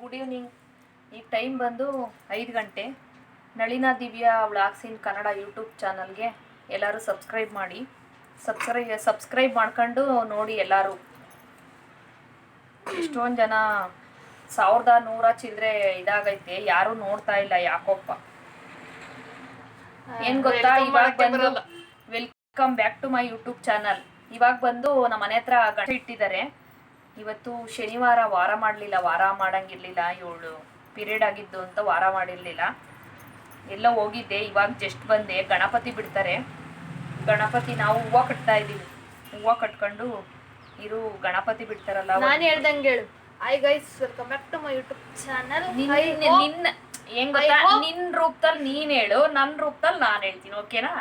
Good evening ಈಗ time ಬಂದು ಐದು ಗಂಟೆ. Nalina Divya vlogs in Kannada YouTube ಚಾನಲ್ಗೆ ಎಲ್ಲರೂ ಸಬ್ಸ್ಕ್ರೈಬ್ ಮಾಡಿ. ಸಬ್ಸ್ಕ್ರೈ ಸಬ್ಸ್ಕ್ರೈಬ್ ಮಾಡ್ಕೊಂಡು ನೋಡಿ ಎಲ್ಲರೂ. ಎಷ್ಟೊಂದು ಜನ ಸಾವಿರದ ನೂರ ಚಿಲ್ಲರೆ ಇದಾಗೈತೆ ಯಾರು ನೋಡ್ತಾ ಇಲ್ಲ ಯಾಕೋಪ್ಪ. ಏನ್ ಗೊತ್ತಾ? ಇವಾಗ ಬಂದು welcome back to my YouTube channel ಇವಾಗ ಬಂದು ನಮ್ಮ ಮನೆ ಹತ್ರ ಗಂಟೆ ಇಟ್ಟಿದ್ದಾರೆ. ಇವತ್ತು ಶನಿವಾರ ವಾರ ಮಾಡಲಿಲ್ಲ ವಾರ ಮಾಡಂಗಿರ್ಲಿಲ್ಲ ಏಳು ಪಿರಿಯಡ್ ಆಗಿದ್ದು ಅಂತ ವಾರ ಮಾಡಿರ್ಲಿಲ್ಲ. ಎಲ್ಲ ಹೋಗಿದ್ದೆ ಇವಾಗ ಜಸ್ಟ್ ಬಂದೆ. ಗಣಪತಿ ಬಿಡ್ತಾರೆ. ಗಣಪತಿ ನಾವು ಹೂವು ಕಟ್ತಾ ಇದ್ದೀವಿ. ಹೂವು ಕಟ್ಕೊಂಡು ಇರು ಗಣಪತಿ ಬಿಡ್ತಾರಲ್ಲ. ನಾನು ಹೇಳ್ದಂಗೆ ಹೇಳು. Hi guys welcome back to my YouTube channel ನಿನ್ ನಿನ್ನ ಹೆಂಗ್ ಗೊತ್ತಾ? ನಿನ್ನ ರೂಪದಲ್ಲಿ ನೀನ್ ಹೇಳು ನನ್ನ ರೂಪದಲ್ಲಿ ನಾನು ಹೇಳ್ತೀನಿ ಓಕೆನಾ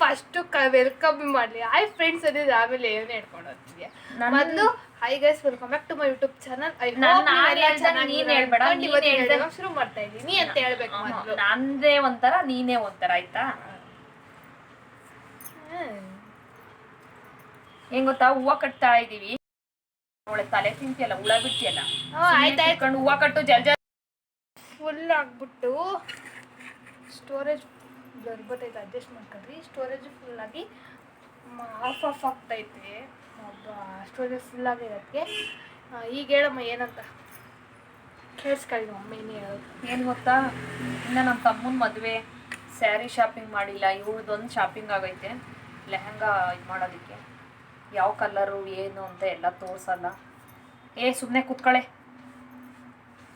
ಫಸ್ಟ್ ವೆಲ್ಕಮ್ ಮಾಡ್ಲಿ. ಐ ಫ್ರೆಂಡ್ಸ್ ಅದೇ ಆಮೇಲೆ ಏನು ಹೇಳ್ಕೊಂಡು ಹೋಗ್ತೀವಿ ಮೊದಲು hi guys welcome back to my YouTube channel I ನಾನ್- ನಾನ್ ಹೇಳ್ದಂಗ್ ನೀನ್ ಹೇಳ್ಬೇಡ, ನೀನ್ ಹೇಳ್ದಂಗ್- ಶುರು ಮಾಡ್ತಾ ಇದೀನಿ ಅಂತ ಹೇಳ್ಬೇಕು ಮೊದಲು. ನಂದೇ ಒಂಥರ ನೀನೇ ಒಂಥರ ಆಯ್ತಾ? ಹೆಂಗ್ ಗೊತ್ತಾ? ಹೂವ ಕಟ್ತಾ ಇದೀವಿ. ಒಳ್ಳೆ ತಲೆ ತಿಂತಿಯಲ್ಲ ಹುಳ ಬಿಟ್ಟಿಯಲ್ಲ ಆಯ್ತಾಯ್ತು ಇಟ್ಕೊಂಡು ಹೂವ ಕಟ್ಟು ಜಲ್ ಜಲ್ ಫುಲ್ ಆಗ್ಬಿಟ್ಟು ಸ್ಟೋರೇಜ್ ಬರ್ಬತ್ತೈತೆ ಅಡ್ಜಸ್ಟ್ ಮಾಡ್ಕೊಂಡ್ರಿ ಸ್ಟೋರೇಜ್ ಫುಲ್ ಆಗಿ ಆಫ್ ಆಫ್ ಆಗ್ತೈತೆ. ಸ್ಟೋರೇಜ್ ಫುಲ್ ಆಗಿರೋದಕ್ಕೆ ಈಗ ಹೇಳಮ್ಮ ಏನಂತ? ಕೇಳಿಸ್ಕೊಳ್ಳಿ ಮಮ್ಮಿ ಏನೇ ಹೇಳೋದು. ಏನ್ ಗೊತ್ತಾ? ಇನ್ನು ನಮ್ಮ ತಮ್ಮನ ಮದುವೆ ಸ್ಯಾರಿ ಶಾಪಿಂಗ್ ಮಾಡಿಲ್ಲ ಇವಳದೊಂದು ಶಾಪಿಂಗ್ ಆಗೈತೆ ಲೆಹಂಗಾ ಇದು ಮಾಡೋದಕ್ಕೆ. ಯಾವ ಕಲರು ಏನು ಅಂತ ಎಲ್ಲ ತೋರ್ಸಲ್ಲ. ಏ ಸುಮ್ಮನೆ ಕೂತ್ಕೊಳ್ಳೆ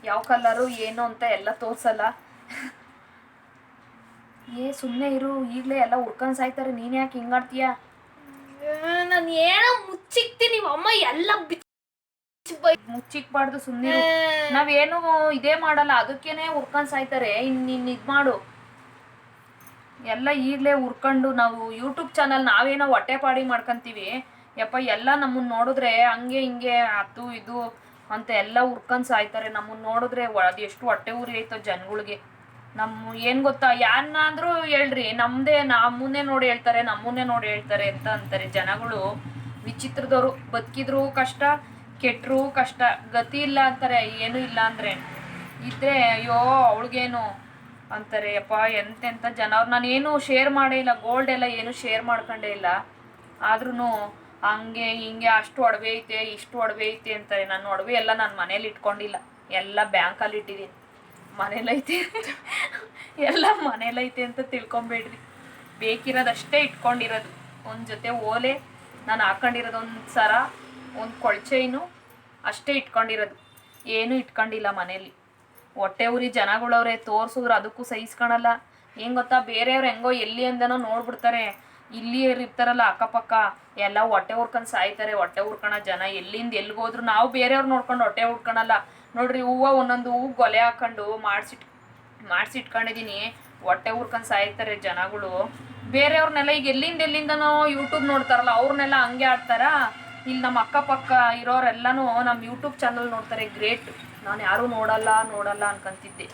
ಯಾವ ಕಲರು ಏನು ಅಂತ ಎಲ್ಲ ತೋರ್ಸಲ್ಲ. ಏ ಸುಮ್ಮನೆ ಇರು ಈಗಲೇ ಎಲ್ಲ ಹುಡ್ಕೊಂಡ್ ಸಾಯ್ತಾರೆ ನೀನು ಯಾಕೆ ಹಿಂಗಾಡ್ತೀಯ? ನಾನು ಏನೋ ಮುಚ್ಚಿಕ್ತೀನಿ ಅಮ್ಮ ಎಲ್ಲ ಮುಚ್ಚಿಕ್ಬಾರ್ದು ಸುಮ್ಮನೆ ನಾವೇನು ಇದೇ ಮಾಡಲ್ಲ ಅದಕ್ಕೇನೆ ಹುರ್ಕೊಂಡ್ ಸಾಯ್ತಾರೆ. ಇನ್ ಇದ್ ಮಾಡು. ಎಲ್ಲ ಈಗ್ಲೇ ಹುರ್ಕೊಂಡು ನಾವು ಯೂಟ್ಯೂಬ್ ಚಾನಲ್ ನಾವೇನೋ ಹೊಟ್ಟೆ ಪಾಡಿ ಮಾಡ್ಕೊಂತೀವಿ. ಯಪ್ಪ ಎಲ್ಲ ನಮ್ಮನ್ನ ನೋಡಿದ್ರೆ ಹಂಗೆ ಹಿಂಗೆ ಅದು ಇದು ಅಂತ ಎಲ್ಲ ಹುರ್ಕೊಂಡ್ ಸಾಯ್ತಾರೆ. ನಮ್ಮನ್ನ ನೋಡಿದ್ರೆ ಅದು ಎಷ್ಟು ಹೊಟ್ಟೆ ಉರಿ ಐತೋ ಜನಗಳಿಗೆ. ನಮ್ಮ ಏನ್ ಗೊತ್ತಾ? ಯಾರನ್ನಾದ್ರೂ ಹೇಳ್ರಿ ನಮ್ದೇ ನಮ್ಮನ್ನೇ ನೋಡಿ ಹೇಳ್ತಾರೆ ನಮ್ಮನ್ನೇ ನೋಡಿ ಹೇಳ್ತಾರೆ ಅಂತ ಅಂತಾರೆ ಜನಗಳು. ವಿಚಿತ್ರದವ್ರು, ಬದುಕಿದ್ರು ಕಷ್ಟ ಕೆಟ್ಟರು ಕಷ್ಟ, ಗತಿ ಇಲ್ಲ ಅಂತಾರೆ, ಏನು ಇಲ್ಲ ಅಂದರೆ. ಇದ್ರೆ ಅಯ್ಯೋ, ಅವಳಿಗೇನು ಅಂತಾರೆ ಅಪ್ಪ ಎಂತೆಂಥ ಜನ ಅವ್ರು ನಾನೇನು ಶೇರ್ ಮಾಡೇ ಇಲ್ಲ ಗೋಲ್ಡ್ ಎಲ್ಲ ಏನು ಶೇರ್ ಮಾಡ್ಕೊಂಡೇ ಇಲ್ಲ. ಆದ್ರೂ ಹಂಗೆ, ಹಿಂಗೆ, ಅಷ್ಟು ಒಡವೆ ಐತೆ, ಇಷ್ಟು ಒಡವೆ ಐತೆ ಅಂತಾರೆ. ನನ್ನ ಒಡವೆ ಎಲ್ಲ ನಾನು ಮನೇಲಿ ಇಟ್ಕೊಂಡಿಲ್ಲ. ಎಲ್ಲ ಬ್ಯಾಂಕಲ್ಲಿ ಇಟ್ಟಿದ್ದೀನಿ. ಮನೇಲೈತೆ ಎಲ್ಲ ಮನೇಲೈತೆ ಅಂತ ತಿಳ್ಕೊಂಬೇಡ್ರಿ. ಬೇಕಿರೋದಷ್ಟೇ ಇಟ್ಕೊಂಡಿರೋದು. ಒಂದು ಜೊತೆ ಓಲೆ ನಾನು ಹಾಕೊಂಡಿರೋದೊಂದು ಸರ ಒಂದು ಕೊಳಚೆಯೂ ಅಷ್ಟೇ ಇಟ್ಕೊಂಡಿರೋದು. ಏನು ಇಟ್ಕೊಂಡಿಲ್ಲ ಮನೇಲಿ. ಹೊಟ್ಟೆ ಉರಿ ಜನಗಳವ್ರೆ, ತೋರಿಸಿದ್ರು ಅದಕ್ಕೂ ಸಹಿಸ್ಕೊಳಲ್ಲ. ಏನು ಗೊತ್ತಾ, ಬೇರೆಯವ್ರು ಹೆಂಗೋ ಎಲ್ಲಿ ಅಂದನೋ ನೋಡ್ಬಿಡ್ತಾರೆ. ಇಲ್ಲಿ ಇರ್ತಾರಲ್ಲ ಅಕ್ಕಪಕ್ಕ. ಎಲ್ಲ ಹೊಟ್ಟೆ ಉರ್ಕೊಂಡು ಸಾಯ್ತಾರೆ, ಹೊಟ್ಟೆ ಉರ್ಕೊಳ ಜನ. ಎಲ್ಲಿಂದ ಎಲ್ಲಿಗೆ ಹೋದ್ರು ನಾವು ಬೇರೆಯವ್ರು ನೋಡ್ಕೊಂಡು ಹೊಟ್ಟೆ ಉರ್ಕೊಳಲ್ಲ ನೋಡ್ರಿ, ಹೂವು ಒಂದೊಂದು ಹೂವು ಗೊಲೆ ಹಾಕೊಂಡು ಮಾಡಿಸಿಟ್ ಮಾಡಿಸಿಟ್ಕೊಂಡಿದ್ದೀನಿ ಹೊಟ್ಟೆ ಉರ್ಕೊಂಡು ಸಾಯ್ತಾರೆ ಜನಗಳು. ಬೇರೆಯವ್ರನ್ನೆಲ್ಲ ಈಗ ಎಲ್ಲಿಂದ ಎಲ್ಲಿಂದನೋ ಯೂಟ್ಯೂಬ್ ನೋಡ್ತಾರಲ್ಲ, ಅವ್ರನ್ನೆಲ್ಲ ಹಂಗೆ ಆಡ್ತಾರ. ಇಲ್ಲಿ ನಮ್ಮ ಅಕ್ಕಪಕ್ಕ ಇರೋರೆಲ್ಲನೂ ನಮ್ಮ ಯೂಟ್ಯೂಬ್ ಚಾನಲ್ ನೋಡ್ತಾರೆ. ಗ್ರೇಟ್ ನಾನು ಯಾರೂ ನೋಡಲ್ಲ ನೋಡಲ್ಲ ಅನ್ಕೊಂತಿದ್ದೆ.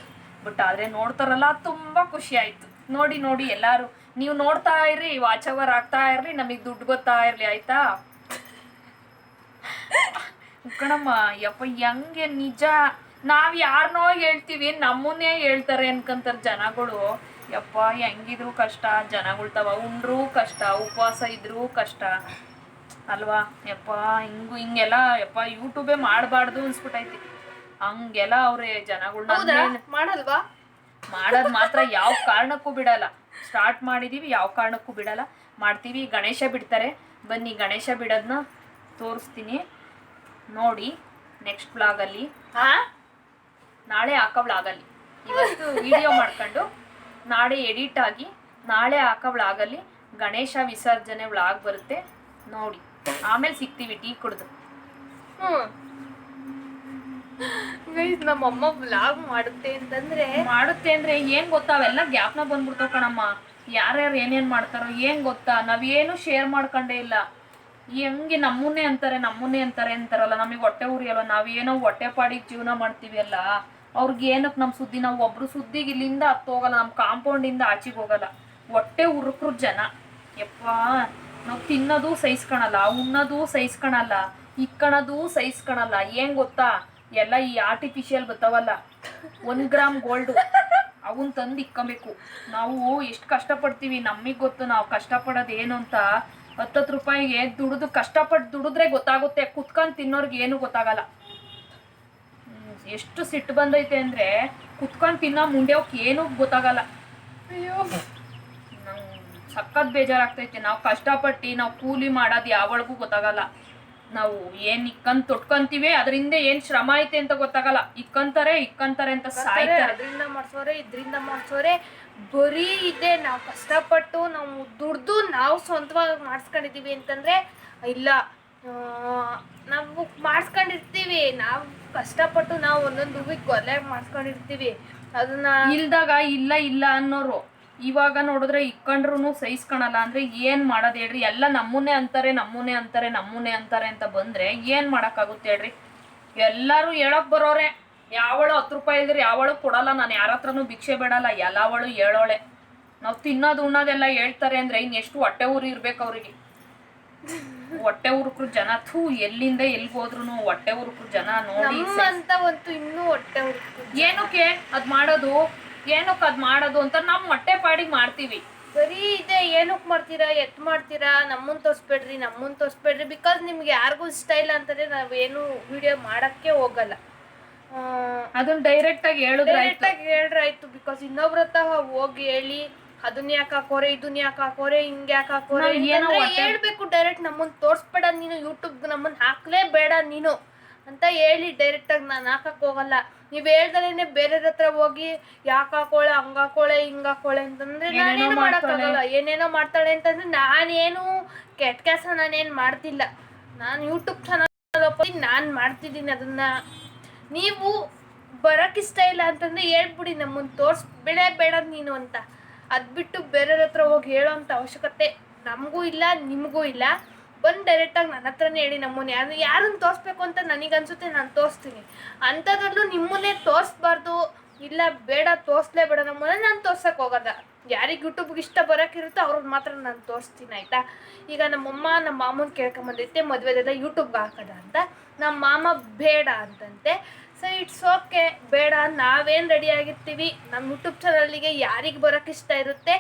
ಬಟ್ ಆದರೆ ನೋಡ್ತಾರಲ್ಲ, ತುಂಬ ಖುಷಿ ಆಯಿತು. ನೋಡಿ ನೋಡಿ ಎಲ್ಲರೂ. ನೀವು ನೋಡ್ತಾ ಇರ್ರಿ ವಾಚ್ ಅವರ್ ಆಗ್ತಾ ಇರ್ರಿ ನಮಗೆ ದುಡ್ಡು ಗೊತ್ತಾ ಇರಲಿ, ಆಯ್ತಾ? ಕಣಮ್ಮ, ಯಪ್ಪ, ಹೆಂಗೆ ನಿಜ? ನಾವು ಯಾರನ್ನೋ ಹೇಳ್ತೀವಿ, ನಮ್ಮನ್ನೇ ಹೇಳ್ತಾರೆ ಅನ್ಕಂತಾರ ಜನಗಳು. ಯಪ್ಪ ಹೆಂಗಿದ್ರು ಕಷ್ಟ ಜನಗಳು ತವ ಉಂಡ್ರೂ ಕಷ್ಟ ಉಪವಾಸ ಇದ್ರೂ ಕಷ್ಟ. ಅಲ್ವಾ? ಯಪ್ಪ ಹಿಂಗು ಹಿಂಗೆಲ್ಲ ಯಪ್ಪ ಯೂಟ್ಯೂಬೇ ಮಾಡಬಾರ್ದು ಅನ್ಸ್ಬಿಟ್ಟೈತಿ ಹಂಗೆಲ್ಲ ಅವ್ರೆ ಜನಗಳ್ನ ಜನಗಳು ಮಾಡಲ್ವಾ? ಮಾಡೋದ್ ಮಾತ್ರ ಯಾವ ಕಾರಣಕ್ಕೂ ಬಿಡಲ್ಲ. ಸ್ಟಾರ್ಟ್ ಮಾಡಿದೀವಿ ಯಾವ ಕಾರಣಕ್ಕೂ ಬಿಡಲ್ಲ. ಮಾಡ್ತೀವಿ ಗಣೇಶ ಬಿಡ್ತಾರೆ. ಬನ್ನಿ ಗಣೇಶ ಬಿಡೋದನ್ನ ತೋರಿಸ್ತೀನಿ. ನೋಡಿ ನೆಕ್ಸ್ಟ್ ಬ್ಲಾಗಲ್ಲಿ ಹಾ? ನಾಳೆ ಹಾಕೋ ಬ್ಲಾಗಲ್ಲಿ ಇವತ್ತು ವಿಡಿಯೋ ಮಾಡ್ಕೊಂಡು ನಾಳೆ ಎಡಿಟ್ ಆಗಿ ನಾಳೆ ಹಾಕೋ ಗಣೇಶ ವಿಸರ್ಜನೆ ವ್ಲಾಗ್ ಬರುತ್ತೆ. ನೋಡಿ ಆಮೇಲೆ ಸಿಗ್ತೀವಿ ಟೀ ಕುಡ್ದು. ಹ್ಮ್. ನಮ್ಮಮ್ಮ ಬ್ಲಾಗ್ ಮಾಡುತ್ತೆ ಅಂತಂದ್ರೆ ಮಾಡುತ್ತೆ ಅಂದ್ರೆ ಏನ್ ಗೊತ್ತಾ? ಅವೆಲ್ಲ ಗ್ಯಾಪ್ನ ಬಂದ್ಬಿಡ್ತಾವ ಕಣಮ್ಮ. ಯಾರ್ಯಾರು ಏನೇನ್ ಮಾಡ್ತಾರೋ ಏನ್ ಗೊತ್ತಾ? ನಾವೇನು ಶೇರ್ ಮಾಡ್ಕೊಂಡೇ ಇಲ್ಲ. ಹೆಂಗೆ ನಮ್ಮನ್ನೇ ಅಂತಾರೆ ನಮ್ಮನ್ನೇ ಅಂತಾರೆ ಅಂತಾರಲ್ಲ ನಮಗೆ ಹೊಟ್ಟೆ ಉರಿಯಲ್ಲ ನಾವೇನೋ ಹೊಟ್ಟೆ ಪಾಡಿಗೆ ಜೀವನ ಮಾಡ್ತೀವಿ ಅಲ್ಲ. ಅವ್ರಿಗೆ ಏನಕ್ಕೆ ನಮ್ಮ ಸುದ್ದಿ, ನಾವು ಒಬ್ರು ಸುದ್ದಿಗೆ ಇಲ್ಲಿಂದ ಹತ್ತು ನಮ್ಮ ಕಾಂಪೌಂಡಿಂದ ಆಚೆಗೆ ಹೋಗಲ್ಲ. ಹೊಟ್ಟೆ ಉರುಕ್ರು ಜನ. ಯಪ್ಪ, ನಾವು ತಿನ್ನೋದು ಸಹಿಸ್ಕೊಳಲ್ಲ ಉಣ್ಣೋದು ಸಹಿಸ್ಕೊಳಲ್ಲ ಇಕ್ಕಣದು ಸಹಿಸ್ಕೊಳಲ್ಲ ಏನ್ ಗೊತ್ತಾ? ಎಲ್ಲ ಈ ಆರ್ಟಿಫಿಷಿಯಲ್ ಬರ್ತಾವಲ್ಲ ಒಂದ್ ಗ್ರಾಮ್ ಗೋಲ್ಡ್ ಅವನ್ ತಂದು ಇಕ್ಕಬೇಕು. ನಾವು ಎಷ್ಟು ಕಷ್ಟಪಡ್ತೀವಿ ನಮಗೆ ಗೊತ್ತು, ನಾವು ಕಷ್ಟಪಡೋದು ಏನು ಅಂತ. ಹತ್ತತ್ತು ರೂಪಾಯಿಗೆ ದುಡಿದು ಕಷ್ಟಪಟ್ಟು ದುಡಿದ್ರೆ ಗೊತ್ತಾಗುತ್ತೆ, ಕುತ್ಕೊಂಡು ತಿನ್ನೋರ್ಗೆ ಏನು ಗೊತ್ತಾಗಲ್ಲ. ಎಷ್ಟು ಸಿಟ್ಟು ಬಂದೈತೆ ಅಂದ್ರೆ ಕುತ್ಕೊಂಡು ತಿನ್ನೋ ಹೋಗಿ ಏನೂ ಗೊತ್ತಾಗಲ್ಲ. ಅಯ್ಯೋ ನಾವು ಸಖತ್ ಬೇಜಾರಾಗ್ತೈತೆ. ನಾವು ಕಷ್ಟಪಟ್ಟು ನಾವು ಕೂಲಿ ಮಾಡೋದು ಯಾವಳಿಗೂ ಗೊತ್ತಾಗಲ್ಲ. ನಾವು ಏನು ಇಕ್ಕಂದ್ ತೊಟ್ಕೊಂತೀವಿ ಅದರಿಂದ ಏನು ಶ್ರಮ ಐತೆ ಅಂತ ಗೊತ್ತಾಗಲ್ಲ. ಇಕ್ಕಂತಾರೆ ಇಕ್ಕಂತಾರೆ ಅಂತ ಸಾಯ್ತಾರೆ. ಅದರಿಂದ ಮಾಡ್ಸೋರೆ ಇದರಿಂದ ಮಾಡ್ಸೋರೆ ಬರೀ ಇದೆ ನಾವು ಕಷ್ಟಪಟ್ಟು ನಾವು ದುಡ್ದು ನಾವು ಸ್ವಂತವಾಗಿ ಮಾಡಿಸ್ಕೊಂಡಿದೀವಿ ಅಂತಂದ್ರೆ ಇಲ್ಲ. ನಾವು ಮಾಡಿಸ್ಕೊಂಡಿರ್ತೀವಿ. ನಾವು ಕಷ್ಟಪಟ್ಟು ನಾವು ಒಂದೊಂದು ಹೂವಿಗೆ ಕೊಲೆ ಮಾಡಿಸ್ಕೊಂಡಿರ್ತೀವಿ. ಅದನ್ನ ಇಲ್ದಾಗ ಇಲ್ಲ ಇಲ್ಲ ಅನ್ನೋರು. ಇವಾಗ ನೋಡಿದ್ರೆ ಇಕ್ಕಂಡ್ರು ಸಹಿಸ್ಕೊಳಲ್ಲ ಅಂದ್ರೆ ಏನ್ ಮಾಡೋದು ಹೇಳ್ರಿ? ಎಲ್ಲ ನಮ್ಮನ್ನೇ ಅಂತಾರೆ ನಮ್ಮನ್ನೇ ಅಂತಾರೆ ನಮ್ಮನ್ನೇ ಅಂತಾರೆ ಅಂತ ಬಂದ್ರೆ ಏನ್ ಮಾಡಕ್ಕಾಗುತ್ತೆ ಹೇಳ್ರಿ? ಎಲ್ಲಾರು ಹೇಳಕ್ ಬರೋರೆ. ಯಾವಳು ಹತ್ತು ರೂಪಾಯಿ ಇಲ್ದ್ರೆ, ಯಾವಳು ಕೊಡಲ್ಲ. ನಾನು ಯಾರ ಹತ್ರನು ಭಿಕ್ಷೆ ಬೇಡಲ್ಲ. ಎಲ್ಲವಳು ಹೇಳೋಳೆ. ನಾವು ತಿನ್ನೋದು ಉಣ್ಣೋದೆಲ್ಲ ಹೇಳ್ತಾರೆ ಅಂದ್ರೆ ಇನ್ ಎಷ್ಟು ಹೊಟ್ಟೆ ಊರು ಇರ್ಬೇಕು ಅವ್ರಿಗೆ. ಹೊಟ್ಟೆ ಉರುಕ್ರು ಜನ. ಥೂ ಎಲ್ಲಿಂದ ಎಲ್ಗ್ ಹೋದ್ರು ಹೊಟ್ಟೆ ಉರುಕ್ರು ಜನ ನೋಡಿ. ಅಂತ ಒಂದು ಇನ್ನೂ ಹೊಟ್ಟೆ ಏನಕ್ಕೆ? ಅದ್ ಮಾಡೋದು? ಏನಕ್ಕೆ ಅದ್ ಮಾಡೋದು ಅಂತ ನಮ್ ಹೊಟ್ಟೆ ಪಾಡಿಗೆ ಮಾಡ್ತೀವಿ. ಬರೀ ಇದೆ ಏನಕ್ ಮಾಡ್ತೀರಾ ಎತ್ ಮಾಡ್ತೀರಾ ನಮ್ಮನ್ ತೋರಿಸ್ಬೇಡ್ರಿ ನಮ್ಮನ್ ತೋರಿಸ್ಬೇಡ್ರಿ ಬಿಕಾಸ್ ನಿಮ್ಗೆ ಯಾರಿಗೂ ಇಷ್ಟ ಇಲ್ಲ ಅಂತಂದ್ರೆ ಏನು ವಿಡಿಯೋ ಮಾಡಕ್ಕೆ ಹೋಗಲ್ಲ. ಅದನ್ನ ಡೈರೆಕ್ಟ್ ಆಗಿ ಹೇಳಿದ್ರೆ ಡೈರೆಕ್ಟ್ ಆಗಿ ಹೇಳ್ರೆ ಆಯ್ತು ಬಿಕಾಸ್ ಇನ್ನೊಬ್ರ ಹತ್ರ ಹೋಗಿ ಹೇಳಿ ಅದನ್ನ ಯಾಕೆ ಹಾಕೋರೆ ಇದನ್ನ ಯಾಕೆ ಹಾಕೋರೆ ಹಿಂಗೆ ಯಾಕೆ ಹಾಕೋರೆ ನಾವ್ ಏನೋ ಅಂತಂದ್ರೆ ಹೊಟ್ಟೆ- ಹೇಳ್ಬೇಕು ಡೈರೆಕ್ಟ್ ನಮ್ಮನ್ ತೋರ್ಸ್ಬೇಡ ನೀನು ಯೂಟ್ಯೂಬ್ ನಮ್ಮನ್ ಹಾಕ್ಲೇ ಬೇಡ ನೀನು ಅಂತ ಹೇಳಿ ಡೈರೆಕ್ಟ್ ಆಗಿ ನಾನು ಹಾಕಕ್ ಹೋಗಲ್ಲ. ನೀವ್ ಹೇಳ್ದಲೇನೆ ಬೇರೆ ಹತ್ರ ಹೋಗಿ ಯಾಕೆ ಹಾಕೋಳೆ ಹಂಗ ಹಾಕೋಳೆ ಹಿಂಗ ಹಾಕೋಳೆ ಅಂತಂದ್ರೆ ಏನೇನೋ ನಾನೇನು. ಮಾಡಕ್ಕಾಗಲ್ಲ ಏನೇನೋ ಮಾಡ್ತಾಳೆ ಅಂತಂದ್ರೆ ನಾನೇನು ಕೆಟ್ಟ ಕೆಲಸ ನಾನೇನ್ ಮಾಡ್ತಿಲ್ಲ. ನಾನು ಯೂಟ್ಯೂಬ್ ಚಾನಲ್ ನಾನ್ ಮಾಡ್ತಿದ್ದೀನಿ ಅದನ್ನ. ನೀವು ಬರಕ್ ಇಷ್ಟ ಇಲ್ಲ ಅಂತಂದ್ರೆ ಹೇಳ್ಬಿಡಿ ನಮ್ಮನ್ ತೋರ್ಸ್ ಬೇಡ ಬೇಡ ನೀನು ಅಂತ. ಅದ್ ಬಿಟ್ಟು ಬೇರೆಯವ್ರ ಹತ್ರ ಹೋಗಿ ಹೇಳೋ ಅಂತ ಅವಶ್ಯಕತೆ ನಮಗೂ ಇಲ್ಲ, ನಿಮಗೂ ಇಲ್ಲ. ಬಂದು ಡೈರೆಕ್ಟಾಗಿ ನನ್ನ ಹತ್ರನೇ ಹೇಳಿ ನಮ್ಮನ್ನ. ಯಾರು ಯಾರನ್ನು ತೋರಿಸ್ಬೇಕು ಅಂತ ನನಗನ್ಸುತ್ತೆ ನಾನು ತೋರಿಸ್ತೀನಿ. ಅಂಥದ್ರಲ್ಲೂ ನಿಮ್ಮನ್ನೇ ತೋರಿಸ್ಬಾರ್ದು. ಇಲ್ಲ, ಬೇಡ, ತೋರಿಸ್ಲೇ ಬೇಡ. ನಮ್ಮನ್ನ ನಾನು ತೋರ್ಸಕ್ಕೆ ಹೋಗೋದ. ಯಾರಿಗೆ ಯೂಟ್ಯೂಬ್ಗೆ ಇಷ್ಟ ಬರೋಕ್ಕಿರುತ್ತೋ ಅವ್ರನ್ನ ಮಾತ್ರ ನಾನು ತೋರಿಸ್ತೀನಿ, ಆಯಿತಾ? ಈಗ ನಮ್ಮಮ್ಮ ನಮ್ಮ ಮಾಮನ ಕೇಳ್ಕೊಂಬಂದೈತೆ, ಮದುವೆದೆಲ್ಲ ಯೂಟ್ಯೂಬ್ಗೆ ಹಾಕೋದ ಅಂತ. ನಮ್ಮ ಮಾಮ ಬೇಡ ಅಂತಂತೆ. ಸೊ ಇಟ್ಸ್ ಓಕೆ ಬೇಡ, ನಾವೇನು ರೆಡಿ ಆಗಿರ್ತೀವಿ? ನಮ್ಮ ಯೂಟ್ಯೂಬ್ ಚಾನಲ್ಲಿಗೆ ಯಾರಿಗೆ ಬರೋಕ್ಕೆ ಇಷ್ಟ ಇರುತ್ತೆ,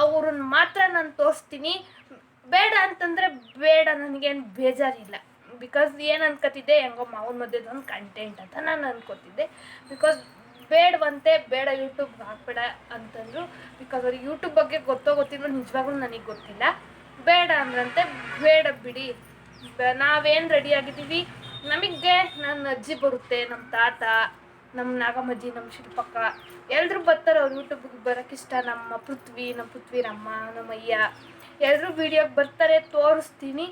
ಅವ್ರನ್ನ ಮಾತ್ರ ನಾನು ತೋರಿಸ್ತೀನಿ. ಬೇಡ ಅಂತಂದರೆ ಬೇಡ, ನನಗೇನು ಬೇಜಾರಿಲ್ಲ. ಬಿಕಾಸ್ ಏನು ಅನ್ಕೋತಿದ್ದೆ, ಹೆಂಗೋ ಮಾವನ ಮಧ್ಯದೊಂದು ಕಂಟೆಂಟ್ ಅಂತ ನಾನು ಅನ್ಕೋತಿದ್ದೆ. ಬಿಕಾಸ್ ಬೇಡವಂತೆ ಬೇಡ ಯೂಟ್ಯೂಬ್ ಹಾಕ್ಬೇಡ ಅಂತಂದರು. ಬಿಕಾಸ್ ಅವ್ರಿಗೆ ಯೂಟ್ಯೂಬ್ ಬಗ್ಗೆ ಗೊತ್ತೋ ಗೊತ್ತಿಲ್ಲ ನಿಜವಾಗ್ಲೂ ನನಗೆ ಗೊತ್ತಿಲ್ಲ. ಬೇಡ ಅಂದ್ರಂತೆ, ಬೇಡ ಬಿಡಿ. ನಾವೇನು ರೆಡಿ ಆಗಿದ್ದೀವಿ? ನಮಗೆ ನನ್ನ ಅಜ್ಜಿ ಬರುತ್ತೆ ನಮ್ಮ ತಾತ ನಮ್ಮ ನಾಗಮ್ಮಜ್ಜಿ ನಮ್ಮ ಶಿಲ್ಪಕ್ಕ. ಎಲ್ಲರೂ ಬರ್ತಾರೆ ಅವ್ರು ಯೂಟ್ಯೂಬ್ಗೆ ಬರೋಕ್ಕಿಷ್ಟ ನಮ್ಮ ಪೃಥ್ವಿ ನಮ್ಮ ಪೃಥ್ವಿ ನಮ್ಮ ಅಯ್ಯ ಎಲ್ಲರೂ ವೀಡಿಯೋಗೆ ಬರ್ತಾರೆ ತೋರಿಸ್ತೀನಿ.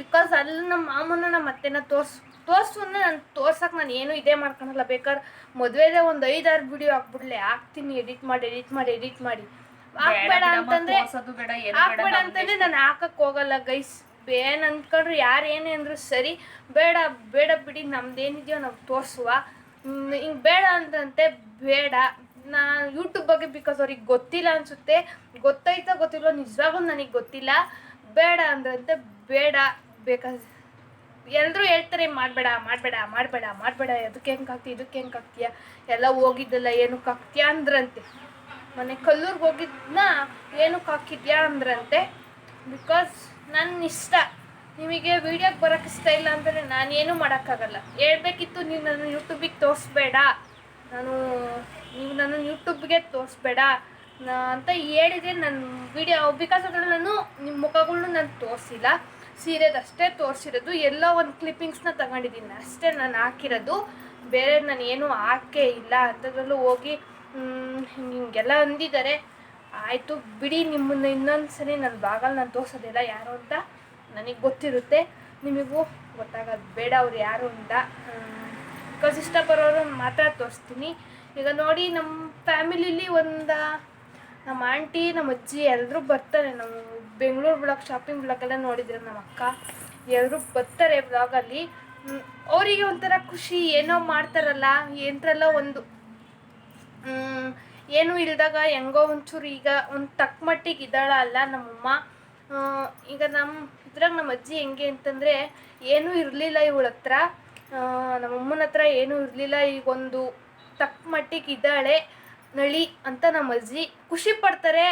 ಬಿಕಾಸ್ ಅಲ್ಲಿ ನಮ್ಮ ಮಾಮನ ನಮ್ಮ ಅತ್ತೆನ ತೋರ್ಸ್ ತೋರಿಸು ಅಂದರೆ ನಾನು ತೋರ್ಸಕ್ಕೆ ನಾನು ಏನು ಇದೇ ಮಾಡ್ಕೊಳಲ್ಲ. ಬೇಕಾದ್ರೆ ಮದುವೆದೇ ಒಂದು ಐದಾರು ವಿಡಿಯೋ ಹಾಕ್ಬಿಡ್ಲೆ ಹಾಕ್ತೀನಿ ಎಡಿಟ್ ಮಾಡಿ ಎಡಿಟ್ ಮಾಡಿ ಎಡಿಟ್ ಮಾಡಿ. ಹಾಕ್ಬೇಡ ಅಂತಂದ್ರೆ ಹಾಕ್ಬೇಡ ಅಂತಂದ್ರೆ ನಾನು ಹಾಕಕ್ಕೆ ಹೋಗಲ್ಲ ಗೈಸ್ ಏನ್ ಅನ್ಕೊಂಡ್ರು ಯಾರು ಏನೇ ಅಂದ್ರು ಸರಿ, ಬೇಡ ಬೇಡ ಬಿಡಿ, ನಮ್ದೇನಿದೆಯೋ ನಾವು ತೋರಿಸುವ. ಹಿಂಗೆ ಬೇಡ ಅಂತಂತೆ, ಬೇಡ. ನಾ ಯೂಟ್ಯೂಬ್ ಬಗ್ಗೆ ಬಿಕಾಸ್ ಅವ್ರಿಗೆ ಗೊತ್ತಿಲ್ಲ ಅನ್ಸುತ್ತೆ. ಗೊತ್ತೈತೋ ಗೊತ್ತಿಲ್ಲ ನಿಜವಾಗ್ಲೂ ನನಗೆ ಗೊತ್ತಿಲ್ಲ. ಬೇಡ ಅಂದ್ರಂತೆ, ಬೇಡ. ಬೇಕಾದ ಎಲ್ಲರೂ ಹೇಳ್ತಾರೆ, ಮಾಡಬೇಡ ಮಾಡಬೇಡ ಮಾಡಬೇಡ ಮಾಡಬೇಡ. ಅದಕ್ಕೆ ಹೆಂಗೆ ಹಾಕ್ತೀಯ ಇದಕ್ಕೆ ಹೆಂಗೆ ಹಾಕ್ತೀಯ? ಎಲ್ಲ ಹೋಗಿದ್ದಲ್ಲ, ಏನಕ್ಕೆ ಹಾಕ್ತೀಯ ಅಂದ್ರಂತೆ. ಮನೆ ಕಲ್ಲೂರ್ಗೆ ಹೋಗಿದ್ನ, ಏನಕ್ಕೆ ಹಾಕಿದ್ಯಾ ಅಂದ್ರಂತೆ. ಬಿಕಾಸ್ ನನ್ನ ಇಷ್ಟ ನಿಮಗೆ ವೀಡಿಯೋಗೆ ಬರೋಕ್ಕೆ ಇಷ್ಟ ಇಲ್ಲ ಅಂದರೆ ನಾನೇನು ಮಾಡೋಕ್ಕಾಗಲ್ಲ. ಹೇಳ್ಬೇಕಿತ್ತು, ನೀವು ನನ್ನ ಯೂಟ್ಯೂಬಿಗೆ ತೋರಿಸ್ಬೇಡ. ನಾನು, ನೀವು ನನ್ನ ಯೂಟ್ಯೂಬ್ಗೆ ತೋರಿಸ್ಬೇಡ. ಅಂತ ಹೇಳಿದ್ರೆ ನನ್ನ ವಿಡಿಯೋ ಬಿಕಾಸ್ ನಾನು ನಿಮ್ಮ ಮುಖಗಳ್ನು ನಾನು ತೋರಿಸಿಲ್ಲ. ಸೀರೆದಷ್ಟೇ ತೋರಿಸಿರೋದು. ಎಲ್ಲ ಒಂದು ಕ್ಲಿಪ್ಪಿಂಗ್ಸ್ನ ತಗೊಂಡಿದ್ದೀನಿ ಅಷ್ಟೇ ನಾನು ಹಾಕಿರೋದು. ಬೇರೆ ನಾನು ಏನೂ ಹಾಕೇ ಇಲ್ಲ. ಅಂಥದ್ರಲ್ಲೂ ಹೋಗಿ ಹಿಂಗೆಲ್ಲ ಅಂದಿದ್ದಾರೆ. ಆಯಿತು, ಬಿಡಿ, ನಿಮ್ಮನ್ನು ಇನ್ನೊಂದು ಸರಿ ನನ್ನ ಬಾಗಲ್ ನಾನು ತೋರಿಸೋದಿಲ್ಲ, ಯಾರು ಅಂತ ನನಗೆ ಗೊತ್ತಿರುತ್ತೆ. ನಿಮಗೂ ಗೊತ್ತಾಗೋದು ಬೇಡ, ಅವ್ರು ಯಾರು ಅಂತ. ಬಿಕಾಸ್ ಇಷ್ಟ ಬರೋರು ಮಾತ್ರ ತೋರಿಸ್ತೀನಿ. ಈಗ ನೋಡಿ ನಮ್ಮ ಫ್ಯಾಮಿಲಿಲಿ ಒಂದು ನಮ್ಮ ಆಂಟಿ ನಮ್ಮ ಅಜ್ಜಿ ಎಲ್ಲರೂ ಬರ್ತಾರೆ. ನಮ್ಮ ಬೆಂಗಳೂರು ಬ್ಲಾಗ್ ಶಾಪಿಂಗ್ ಬ್ಲಾಗೆಲ್ಲ ನೋಡಿದ್ರೆ ನಮ್ಮ ಅಕ್ಕ ಎಲ್ಲರೂ ಬರ್ತಾರೆ ಬ್ಲಾಗಲ್ಲಿ ಅವರಿಗೆ ಒಂಥರ ಖುಷಿ, ಏನೋ ಮಾಡ್ತಾರಲ್ಲ, ಏನರಲ್ಲ ಒಂದು ಏನೂ ಇಲ್ದಾಗ ಹೆಂಗೋ ಒಂಚೂರು ಈಗ ಒಂದು ತಕ್ಕ ಮಟ್ಟಿಗೆ ಇದ್ದಾಳ ಅಲ್ಲ ನಮ್ಮಮ್ಮ. ಈಗ ನಮ್ಮ ಇದ್ರಾಗ ನಮ್ಮ ಅಜ್ಜಿ ಹೆಂಗೆ ಅಂತಂದರೆ ಏನೂ ಇರಲಿಲ್ಲ ಇವಳ ಹತ್ರ. ನಮ್ಮಮ್ಮನ ಹತ್ರ ಏನೂ ಇರಲಿಲ್ಲ, ಈಗ ಒಂದು ತಕ್ಕ ಮಟ್ಟಿಗೆ ಇದ್ದಾಳೆ ನಳಿ ಅಂತ ನಮ್ಮ ಅಜ್ಜಿ ಖುಷಿ ಪಡ್ತಾರೆ.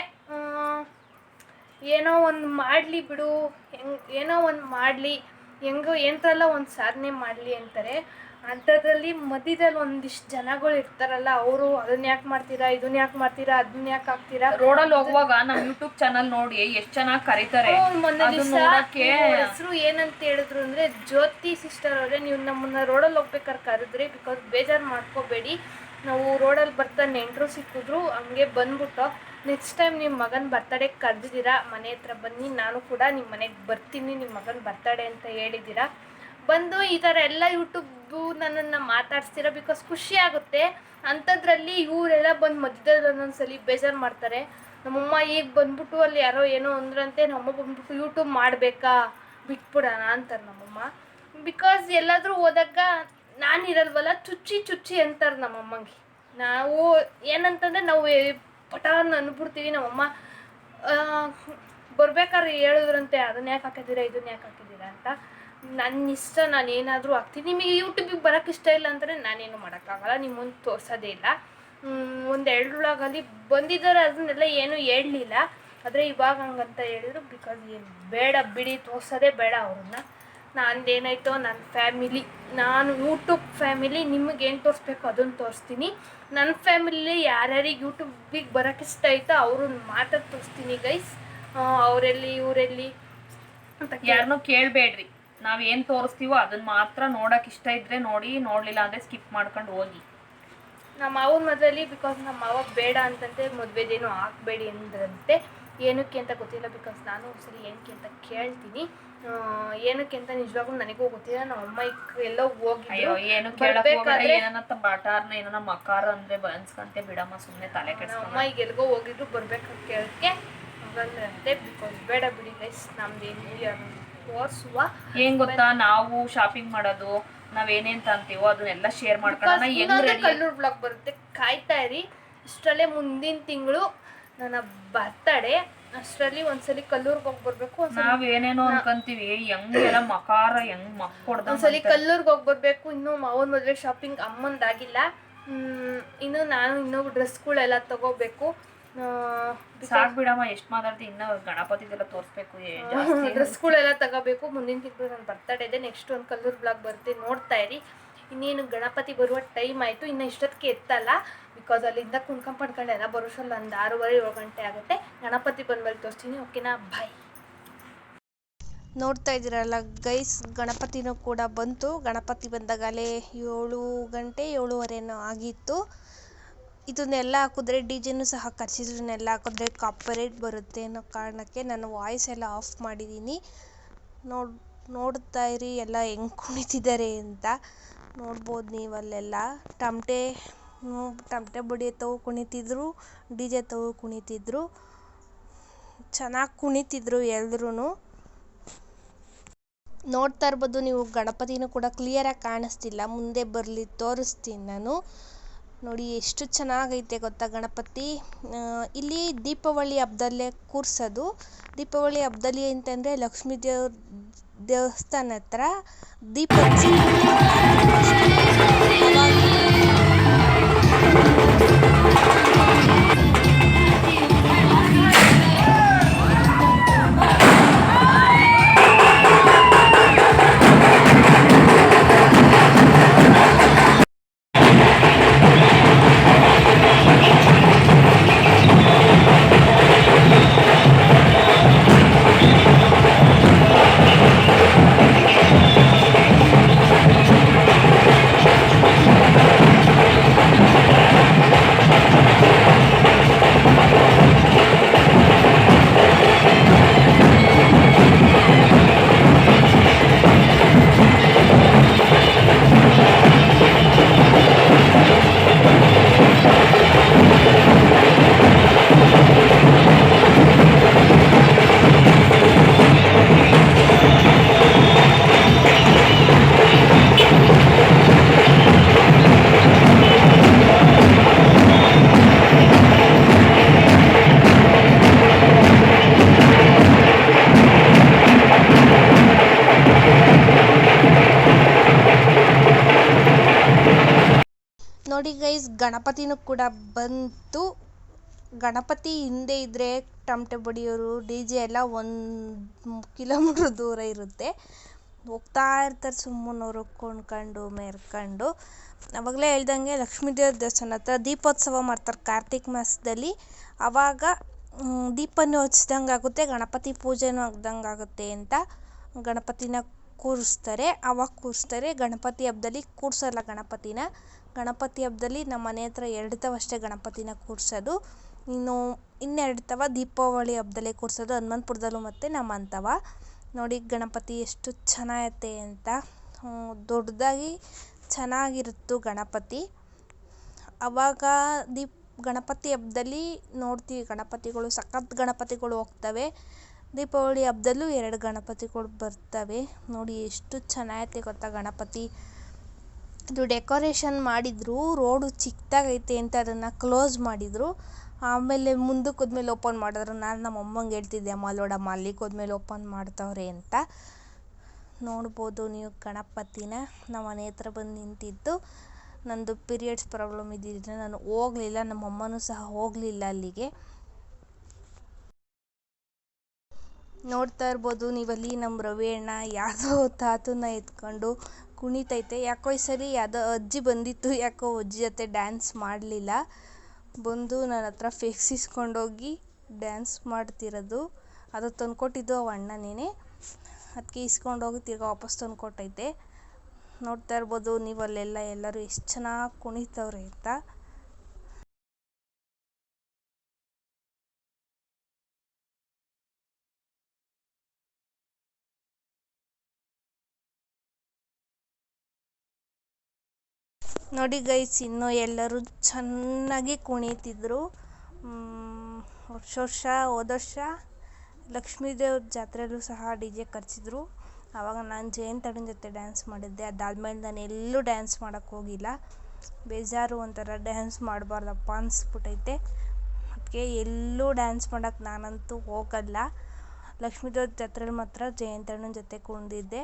ಏನೋ ಒಂದು ಮಾಡಲಿ ಬಿಡು, ಹೆಂಗೆ, ಏನೋ ಒಂದು ಮಾಡಲಿ, ಹೆಂಗೋ ಏನಲ್ಲ ಒಂದು ಸಾಧನೆ ಮಾಡಲಿ ಅಂತಾರೆ. ಅಂಥದ್ರಲ್ಲಿ ಮಧ್ಯದಲ್ಲಿ ಒಂದಿಷ್ಟು ಜನಗಳು ಇರ್ತಾರಲ್ಲ ಅವರು ಅದನ್ನ ಯಾಕೆ ಮಾಡ್ತೀರಾ ಇದನ್ನ ಯಾಕೆ ಮಾಡ್ತೀರಾ ಅದನ್ನ ಯಾಕೆ ಹಾಕ್ತೀರಾ? ರೋಡಲ್ಲಿ ಹೋಗುವಾಗ ನಮ್ಮ ಯೂಟ್ಯೂಬ್ ಚಾನಲ್ ನೋಡಿ ಎಷ್ಟು ಚೆನ್ನಾಗಿ ಕರೀತಾರೆ. ಮೊನ್ನೆ ದಿವ್ಸ ಹೆಸರು ಏನಂತ ಹೇಳಿದ್ರು ಅಂದ್ರೆ ಜ್ಯೋತಿ ಸಿಸ್ಟರ್ ಅವರೇ ನೀವು ನಮ್ಮನ್ನ ರೋಡಲ್ಲಿ ಹೋಗ್ಬೇಕಾದ್ರೆ ಕರೆದ್ರಿ ಬಿಕಾಸ್ ಬೇಜಾರು ಮಾಡ್ಕೋಬೇಡಿ. ನಾವು ರೋಡಲ್ಲಿ ಬರ್ತಾ ನೆಂಟರು ಸಿಕ್ಕಿದ್ರು ಹಂಗೆ ಬಂದ್ಬಿಟ್ಟು ನೆಕ್ಸ್ಟ್ ಟೈಮ್ ನಿಮ್ಮ ಮಗನ ಬರ್ತಡೇ ಕರೆದಿದ್ದೀರಾ ಮನೆ ಹತ್ರ ಬನ್ನಿ ನಾನು ಕೂಡ ನಿಮ್ಮ ಮನೆಗೆ ಬರ್ತೀನಿ ನಿಮ್ಮ ಮಗನ ಬರ್ತಡೇ ಅಂತ ಹೇಳಿದ್ದೀರಾ. ಬಂದು ಈ ಥರ ಎಲ್ಲ ಯೂಟ್ಯೂಬ್ ನನ್ನನ್ನು ಮಾತಾಡ್ಸ್ತೀರಾ ಬಿಕಾಸ್ ಖುಷಿ ಆಗುತ್ತೆ. ಅಂಥದ್ರಲ್ಲಿ ಇವರೆಲ್ಲ ಬಂದು ಮಧ್ಯದಲ್ಲಿ ಒಂದೊಂದ್ಸಲಿ ಬೇಜಾರು ಮಾಡ್ತಾರೆ. ನಮ್ಮಮ್ಮ ಈಗ ಬಂದ್ಬಿಟ್ಟು ಅಲ್ಲಿ ಯಾರೋ ಏನೋ ಅಂದ್ರಂತೆ, ನಮ್ಮಮ್ಮ ಬಂದ್ಬಿಟ್ಟು ಯೂಟ್ಯೂಬ್ ಮಾಡಬೇಕಾ? ಬಿಟ್ಬಿಡೋಣ ಅಂತಾರೆ ನಮ್ಮಮ್ಮ. ಬಿಕಾಸ್ ಎಲ್ಲಾದರೂ ಹೋದಾಗ ನಾನು ಇರಲ್ವಲ್ಲ ಚುಚ್ಚಿ ಚುಚ್ಚಿ ಅಂತಾರೆ ನಮ್ಮಮ್ಮಂಗೆ. ನಾವು ಏನಂತಂದ್ರೆ ನಾವು ಪಟಾನ್ ಅಂದ್ಬಿಡ್ತೀವಿ ನಮ್ಮಮ್ಮ. ಬರ್ಬೇಕಾದ್ರೆ ಹೇಳಿದ್ರಂತೆ, ಅದನ್ನ ಯಾಕೆ ಹಾಕಿದ್ದೀರಾ, ಇದನ್ನ ಯಾಕೆ ಹಾಕಿದ್ದೀರಾ? ಅಂತ. ನನ್ನ ಇಷ್ಟ, ನಾನು ಏನಾದರೂ ಹಾಕ್ತೀನಿ ನಿಮಗೆ ಯೂಟ್ಯೂಬಿಗೆ ಬರೋಕ್ಕೆ ಇಷ್ಟ ಇಲ್ಲ ಅಂದರೆ ನಾನೇನು ಮಾಡೋಕ್ಕಾಗಲ್ಲ ನಿಮ್ಮ ಮುಂದೆ ತೋರಿಸೋದೇ ಇಲ್ಲ. ಒಂದು ಎರಡು ವ್ಲಾಗಲ್ಲಿ ಬಂದಿದ್ದಾರೆ, ಅದನ್ನೆಲ್ಲ ಏನು ಹೇಳಲಿಲ್ಲ. ಆದರೆ ಇವಾಗ ಹಂಗಂತ ಹೇಳಿದ್ರು ಬಿಕಾಸ್ ಏನು ಬೇಡ ಬಿಡಿ, ತೋರ್ಸೋದೇ ಬೇಡ ಅವ್ರನ್ನ. ನಂದೇನಾಯ್ತೋ ನನ್ನ ಫ್ಯಾಮಿಲಿ, ನಾನು ಯೂಟ್ಯೂಬ್ ಫ್ಯಾಮಿಲಿ, ನಿಮಗೆ ಏನು ತೋರಿಸ್ಬೇಕು ಅದನ್ನು ತೋರಿಸ್ತೀನಿ. ನನ್ನ ಫ್ಯಾಮಿಲಿ ಯಾರ್ಯಾರಿಗೆ ಯೂಟ್ಯೂಬಿಗೆ ಬರೋಕ್ಕೆ ಇಷ್ಟ ಆಯ್ತೋ ಅವ್ರನ್ನ ಮಾತಾಡಿ ತೋರಿಸ್ತೀನಿ ಗೈಸ್ ಅವರೆಲ್ಲಿ, ಇವರೆಲ್ಲಿ ಅಂತ ಯಾರನ್ನೂ ಕೇಳ್ಬೇಡ್ರಿ. ನಾವ್ ಏನು ತೋರಿಸ್ತೀವೋ ಅದನ್ನ ಮಾತ್ರ ನೋಡೋಕೆ ಇಷ್ಟ ಇದ್ರೆ ನೋಡಿ ನೋಡ್ಲಿಲ್ಲ ಅಂದ್ರೆ ಸ್ಕಿಪ್ ಮಾಡ್ಕೊಂಡು ಹೋಗಿ. ನಮ್ಮ ಅವ್ರ ಮದುವೆಲಿ ಬಿಕಾಸ್ ನಮ್ಮ ಮಾವ ಬೇಡ ಅಂತಂತೆ ಮದುವೆದೇನು ಹಾಕ್ಬೇಡಿ ಅಂದ್ರಂತೆ. ಏನಕ್ಕೆ ಅಂತ ಗೊತ್ತಿಲ್ಲ ಬಿಕಾಸ್ ನಾನು ಸರಿ ಏನಕ್ಕೆ ಅಂತ ಕೇಳ್ತೀನಿ. ಏನಕ್ಕೆ ಅಂತ ನಿಜವಾಗ್ಲೂ ನನಗೂ ಗೊತ್ತಿಲ್ಲ. ನಮ್ಮ ಅಮ್ಮ ಎಲ್ಲ ಹೋಗಿ ಅಯ್ಯೋ ಏನು ಬರ್ಬೇಕಾದ್ರೆ- ಏನನ್ನ ಬಾಟಾರ್ನ ಏನನ್ನ ಮಕಾರ ಅಂದ್ರೆ ಬನ್ಸ್ಕಂತೆ ಬಿಡಮ್ಮ ಸುಮ್ಮನೆ ತಲೆ ಕೆಡ್ಸ್ಕೊಂಡ್ ಅಮ್ಮ ಈಗ ಎಲ್ಗೋ ಹೋಗಿದ್ರು ಬರ್ಬೇಕಂತ ಕೇಳಕ್ಕೆ. ಬಂದ್ರಂತೆ ಬಿಕಾಸ್ ಬೇಡ ಬಿಡಿ ಗೈಸ್ ನಮ್ದೇನು ತೋರಿಸುವ. ಏನ್ ಗೊತ್ತಾ? ನಾವು ಶಾಪಿಂಗ್ ಮಾಡೋದು ನಾವ್ ಏನೇನ್ ತಂತೀವೋ ಅದನ್ನೆಲ್ಲ ಶೇರ್ ಮಾಡ್ಕೊಳ್ಳೋಣ. ಹೆಂಗ್ ರೆಡಿ ಬ್ಲಾಗ್ ಬರುತ್ತೆ. ಕಾಯ್ತಾ ಇರಿ. ಇಷ್ಟರಲ್ಲೇ ಮುಂದಿನ ತಿಂಗಳು ನನ್ನ ಬರ್ತಡೆ ಅಷ್ಟರಲ್ಲಿ ಒಂದ್ಸಲಿ ಕಲ್ಲೂರ್ಗ್ ಹೋಗಿ ಬರ್ಬೇಕು. ಒಂದ್ಸಲಿ ನಾವ್ ಏನೇನೋ ಅನ್ಕಂತೀವಿ. ಹೆಂಗ್ ಎಲ್ಲ ಮಕಾರ ಹೆಂಗ್ ಮಕ್ಕೊಡ್ದ ಒಂದ್ಸಲಿ ಕಲ್ಲೂರ್ಗ್ ಹೋಗಿ ಬರ್ಬೇಕು. ಇನ್ನು ಮಾವನ ಮದ್ವೆ ಶಾಪಿಂಗ್ ಅಮ್ಮಂದಾಗಿಲ್ಲ. ಹ್ಮ್, ಇನ್ನು ನಾನು ಇನ್ನೂ ಡ್ರೆಸ್ಗಳೆಲ್ಲ ತಗೋಬೇಕು. ಸಾಕ್ ಬಿಡಮ್ಮ ಎಷ್ಟ್ ಮಾತಾಡ್ತಿ ಇನ್ನ ಗಣಪತಿದೆಲ್ಲ ತೋರ್ಸ್ಬೇಕು ಡ್ರೆಸ್ಗಳೆಲ್ಲ ತಗೋಬೇಕು ಮುಂದಿನ ತಿಂಗಳು ನನ್ನ ಬರ್ತಡೇ ಇದೆ ನೆಕ್ಸ್ಟ್ ಒಂದು ಕಲ್ಲೂರ್ ಬ್ಲಾಗ್ ಬರ್ತೀನಿ ನೋಡ್ತಾ ಇರಿ. ಇನ್ನೇನು ಗಣಪತಿ ಬರುವ ಟೈಮ್ ಆಯಿತು ಇನ್ನು ಇಷ್ಟೊತ್ತಿಗೆ ಎತ್ತಲ್ಲ ಬಿಕಾಸ್ ಅಲ್ಲಿಂದ ಕುಣ್ಕೊಂಡ್ ಪಡ್ಕೊಂಡು ಎಲ್ಲ ಬರೋಷ್ಟಲ್ಲಿ ಒಂದು ಆರೂವರೆ ಏಳು ಗಂಟೆ ಆಗುತ್ತೆ. ಗಣಪತಿ ಬಂದ್ಮೇಲೆ ತೋರಿಸ್ತೀನಿ ಓಕೆನಾ ಬಾಯ್ ನೋಡ್ತಾ ಇದ್ದೀರಲ್ಲ ಗೈಸ್ ಗಣಪತಿನೂ ಕೂಡ ಬಂತು. ಗಣಪತಿ ಬಂದಾಗಲೇ ಏಳು ಗಂಟೆ ಏಳುವರೆನೋ ಆಗಿತ್ತು. ಇದನ್ನೆಲ್ಲ ಹಾಕಿದ್ರೆ ಡಿ ಜೆನೂ ಸಹ ಕರ್ಸಿದ್ರನ್ನೆಲ್ಲ ಹಾಕಿದ್ರೆ ಕಾಪರೇಟ್ ಬರುತ್ತೆ ಅನ್ನೋ ಕಾರಣಕ್ಕೆ ನಾನು ವಾಯ್ಸ್ ಎಲ್ಲ ಆಫ್ ಮಾಡಿದ್ದೀನಿ. ನೋಡ್, ನೋಡ್ತಾ ಇರಿ, ಎಲ್ಲ ಹೆಂಗೆ ಕುಣಿತಿದ್ದಾರೆ ಅಂತ. ನೋಡ್ಬೋದು ನೀವು ಅಲ್ಲೆಲ್ಲ ತಮಟೆ ತಮಟೆ ಬಡಿ ತಗೋ ಕುಣಿತಿದ್ರು ಡಿ ಜೆ ತಗೋ ಕುಣಿತಿದ್ರು. ಚೆನ್ನಾಗಿ ಕುಣಿತಿದ್ರು ಎಲ್ರೂ ನೋಡ್ತಾ ಇರ್ಬೋದು ನೀವು ಗಣಪತಿನೂ ಕೂಡ ಕ್ಲಿಯರಾಗಿ ಕಾಣಿಸ್ತಿಲ್ಲ. ಮುಂದೆ ಬರಲಿ, ತೋರಿಸ್ತೀನಿ ನಾನು. ನೋಡಿ, ಎಷ್ಟು ಚೆನ್ನಾಗೈತೆ ಗೊತ್ತಾ ಗಣಪತಿ? ಇಲ್ಲಿ ದೀಪಾವಳಿ ಹಬ್ಬದಲ್ಲೇ ಕೂರಿಸೋದು. ದೀಪಾವಳಿ ಹಬ್ದಲ್ಲಿ ಅಂತಂದರೆ ಲಕ್ಷ್ಮೀ ದೇವ್ರ ದೇವಸ್ಥಾನ ಹತ್ರ ದೀಪ ನೋಡಿ ಗೈಸ್ ಗಣಪತಿನೂ ಕೂಡ ಬಂತು. ಗಣಪತಿ ಹಿಂದೆ ಇದ್ದರೆ ಟಮಟೆ ಬಡಿಯೋರು ಡಿ ಜೆ ಎಲ್ಲ ಒಂದು ಕಿಲೋಮೀಟ್ರ್ ದೂರ ಇರುತ್ತೆ. ಹೋಗ್ತಾ ಇರ್ತಾರೆ ಸುಮ್ಮನವರು, ಕೊಂಡ್ಕೊಂಡು, ಮೆರ್ಕೊಂಡು. ಅವಾಗಲೇ ಹೇಳ್ದಂಗೆ ಲಕ್ಷ್ಮೀ ದೇವ್ರ ದೇವಸ್ಥಾನ ಹತ್ರ ದೀಪೋತ್ಸವ ಮಾಡ್ತಾರೆ ಕಾರ್ತಿಕ್ ಮಾಸದಲ್ಲಿ. ಆವಾಗ ದೀಪನೂ ಹಚ್ದಂಗೆ ಆಗುತ್ತೆ ಗಣಪತಿ ಪೂಜೆನೂ ಆಗ್ದಂಗೆ ಆಗುತ್ತೆ ಅಂತ ಗಣಪತಿನ ಕೂರಿಸ್ತಾರೆ. ಆವಾಗ ಕೂರಿಸ್ತಾರೆ. ಗಣಪತಿ ಹಬ್ದಲ್ಲಿ ಕೂರಿಸಲ್ಲ ಗಣಪತಿನ. ಗಣಪತಿ ಹಬ್ದಲ್ಲಿ ನಮ್ಮ ಮನೆ ಹತ್ರ ಎರಡು ತವ ಅಷ್ಟೇ ಗಣಪತಿನ ಕೂರಿಸೋದು. ಇನ್ನು ಇನ್ನೆರಡು ತವ ದೀಪಾವಳಿ ಹಬ್ದಲ್ಲೇ ಕೂರಿಸೋದು. ಹನುಮಂತಪುರದಲ್ಲೂ ಮತ್ತು ನಮ್ಮ ಅಂತವ. ನೋಡಿ ಗಣಪತಿ ಎಷ್ಟು ಚೆನ್ನಾಗೈತೆ ಅಂತ. ದೊಡ್ಡದಾಗಿ ಚೆನ್ನಾಗಿರುತ್ತು ಗಣಪತಿ. ಆವಾಗ ದೀಪ್, ಗಣಪತಿ ಹಬ್ದಲ್ಲಿ ನೋಡ್ತೀವಿ ಗಣಪತಿಗಳು. ಸಖತ್ ಗಣಪತಿಗಳು ಹೋಗ್ತವೆ. ದೀಪಾವಳಿ ಹಬ್ದಲ್ಲೂ ಎರಡು ಗಣಪತಿಗಳು ಬರ್ತವೆ. ನೋಡಿ ಎಷ್ಟು ಚೆನ್ನಾಗೈತೆ ಗೊತ್ತಾ ಗಣಪತಿ. ಇದು ಡೆಕೋರೇಷನ್ ಮಾಡಿದ್ರು, ರೋಡು ಚಿಕ್ಕದಾಗೈತೆ ಅಂತ ಅದನ್ನು ಕ್ಲೋಸ್ ಮಾಡಿದರು. ಆಮೇಲೆ ಮುಂದಕ್ಕೆ ಹೋದ್ಮೇಲೆ ಓಪನ್ ಮಾಡಿದ್ರು. ನಾನು ನಮ್ಮ ಅಮ್ಮಂಗೆ ಹೇಳ್ತಿದ್ದೆ, ಅಮ್ಮ ನೋಡಮ್ಮ ಅಲ್ಲಿಗೆ ಹೋದ್ಮೇಲೆ ಓಪನ್ ಮಾಡ್ತವ್ರೆ ಅಂತ. ನೋಡ್ಬೋದು ನೀವು ಗಣಪತಿನ. ನಮ್ಮ ಮನೆ ಹತ್ರ ಬಂದು ನಿಂತಿದ್ದು. ನಂದು ಪೀರಿಯಡ್ಸ್ ಪ್ರಾಬ್ಲಮ್ ಇದ್ದಿದ್ದರಿಂದ ನಾನು ಹೋಗಲಿಲ್ಲ. ನಮ್ಮ ಅಮ್ಮನೂ ಸಹ ಹೋಗಲಿಲ್ಲ ಅಲ್ಲಿಗೆ. ನೋಡ್ತಾ ಇರ್ಬೋದು. ನೀವಲ್ಲಿ ನಮ್ಮ ರವಿ ಅಣ್ಣ ಯಾವುದೋ ತಾತನ ಎತ್ಕೊಂಡು ಕುಣಿತೈತೆ. ಯಾಕೋ ಈ ಸರಿ ಯಾವುದೋ ಅಜ್ಜಿ ಬಂದಿತ್ತು. ಯಾಕೋ ಅಜ್ಜಿ ಜೊತೆ ಡ್ಯಾನ್ಸ್ ಮಾಡಲಿಲ್ಲ. ಬಂದು ನನ್ನ ಹತ್ರ ಫೇಕ್ಸಿಸ್ಕೊಂಡೋಗಿ ಡ್ಯಾನ್ಸ್ ಮಾಡ್ತಿರೋದು. ಅದು ತಂದ್ಕೊಟ್ಟಿದ್ದು ಅವ ಅಣ್ಣನೇ ಅದಕ್ಕೆ ಇಸ್ಕೊಂಡೋಗಿ ತಿರ್ಗಾ ವಾಪಸ್ ತಂದ್ಕೊಟ್ಟೈತೆ. ನೋಡ್ತಾ ಇರ್ಬೋದು ನೀವು ಅಲ್ಲೆಲ್ಲ ಎಲ್ಲರೂ ಎಷ್ಟು ಚೆನ್ನಾಗಿ ಕುಣಿತವ್ರೆ ಅಂತ. ನೋಡಿ ಗೈಸ್ ಇನ್ನು ಎಲ್ಲರೂ ಚೆನ್ನಾಗಿ ಕುಣಿತಿದ್ರು. ವರ್ಷ ವರ್ಷ, ಹೋದ ವರ್ಷ ಲಕ್ಷ್ಮೀ ದೇವ್ರ ಜಾತ್ರೆಯಲ್ಲೂ ಸಹ ಡಿ ಜೆ ಕರೆಸಿದ್ರು. ಆವಾಗ ನಾನು ಜಯಂತಣ್ಣನ ಜೊತೆ ಡ್ಯಾನ್ಸ್ ಮಾಡಿದ್ದೆ. ಅದಾದ್ಮೇಲೆ ನಾನು ಎಲ್ಲೂ ಡ್ಯಾನ್ಸ್ ಮಾಡೋಕ್ಕೆ ಹೋಗಿಲ್ಲ. ಬೇಜಾರು ಒಂಥರ ಡ್ಯಾನ್ಸ್ ಮಾಡಬಾರ್ದಪ್ಪ ಅನಿಸ್ಬಿಟ್ಟೈತೆ ಅದಕ್ಕೆ ಎಲ್ಲೂ ಡ್ಯಾನ್ಸ್ ಮಾಡೋಕ್ಕೆ ನಾನಂತೂ ಹೋಗಲ್ಲ. ಲಕ್ಷ್ಮೀ ದೇವ್ರ ಜಾತ್ರೆಲಿ ಮಾತ್ರ ಜಯಂತಣ್ಣನ ಜೊತೆ ಕುಣಿದಿದ್ದೆ.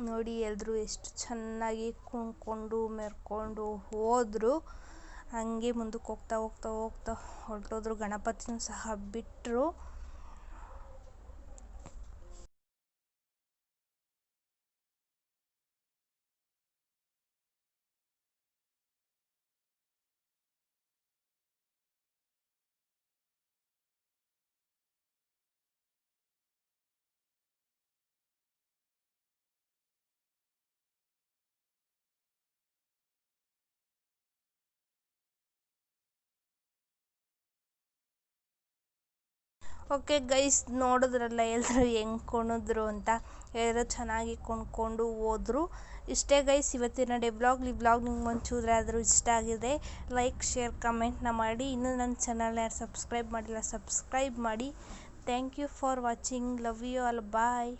ನೋಡಿ ಎಲ್ಲರೂ ಎಷ್ಟು ಚೆನ್ನಾಗಿ ಕುಣ್ಕೊಂಡು, ಮೆರ್ಕೊಂಡು ಹೋದರು. ಹಾಗೆ ಮುಂದಕ್ಕೆ ಹೋಗ್ತಾ ಹೋಗ್ತಾ ಹೋಗ್ತಾ ಹೊರಟೋದ್ರು. ಗಣಪತಿನೂ ಸಹ ಬಿಟ್ಟರು ಓಕೆ ಗೈಸ್, ನೋಡಿದ್ರಲ್ಲ ಎಲ್ಲರೂ ಹೆಂಗೆ ಕೊಣಿದ್ರು ಅಂತ. ಎಲ್ಲರೂ ಚೆನ್ನಾಗಿ ಕೊಂಡ್ಕೊಂಡು ಹೋದ್ರು. ಇಷ್ಟೇ ಗೈಸ್, ಇವತ್ತಿನ ಡೇ ಬ್ಲಾಗ್, ಈ ಬ್ಲಾಗ್ ನಿಮ್ಗೆ ಒಂಚೂರಾದರೂ ಇಷ್ಟ ಆಗಿದೆ. ಲೈಕ್, ಶೇರ್, ಕಮೆಂಟ್ನ ಮಾಡಿ. ಇನ್ನೂ ನನ್ನ ಚಾನಲ್ನ ಯಾರು ಸಬ್ಸ್ಕ್ರೈಬ್ ಮಾಡಿಲ್ಲ, ಸಬ್ಸ್ಕ್ರೈಬ್ ಮಾಡಿ. Thank you for watching. Love you all. Bye.